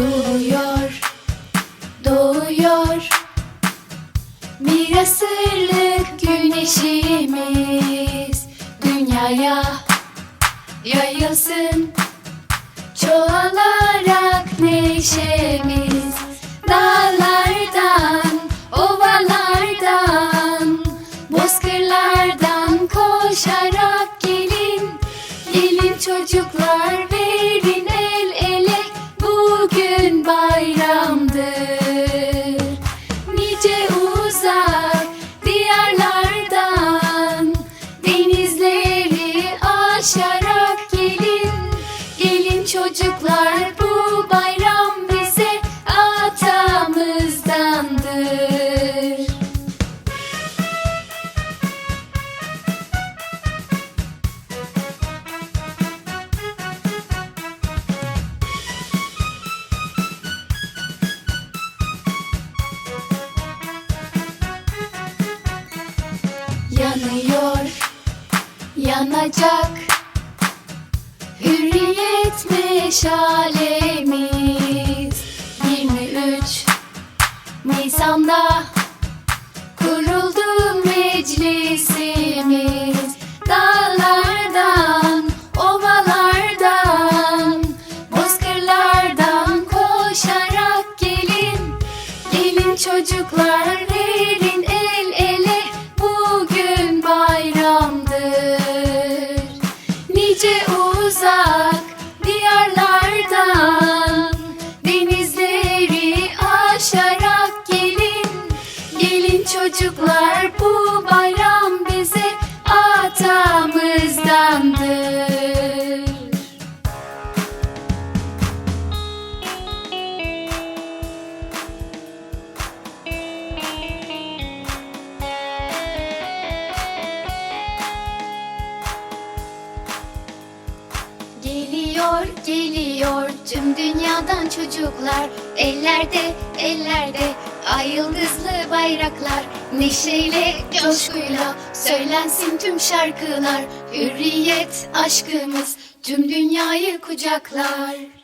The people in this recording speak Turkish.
doğuyor, doğuyor. Bir asırlık güneşimiz dünyaya yayılsın. Çoğalarak neşemiz dağlardan, ovalardan, bozkırlardan koşarak gelin. Gelin çocuklar yanıyor, yanacak. Hürriyet meşalemiz 23 Nisan'da kuruldu meclisimiz. Dağlardan, ovalardan, bozkırlardan koşarak gelin. Gelin çocuklar verin çocuklar bu bayram bize atamızdandır. Geliyor, geliyor tüm dünyadan çocuklar Ellerde, ellerde ay yıldızlı bayraklar Neşeyle, coşkuyla söylensin tüm şarkılar. Hürriyet aşkımız tüm dünyayı kucaklar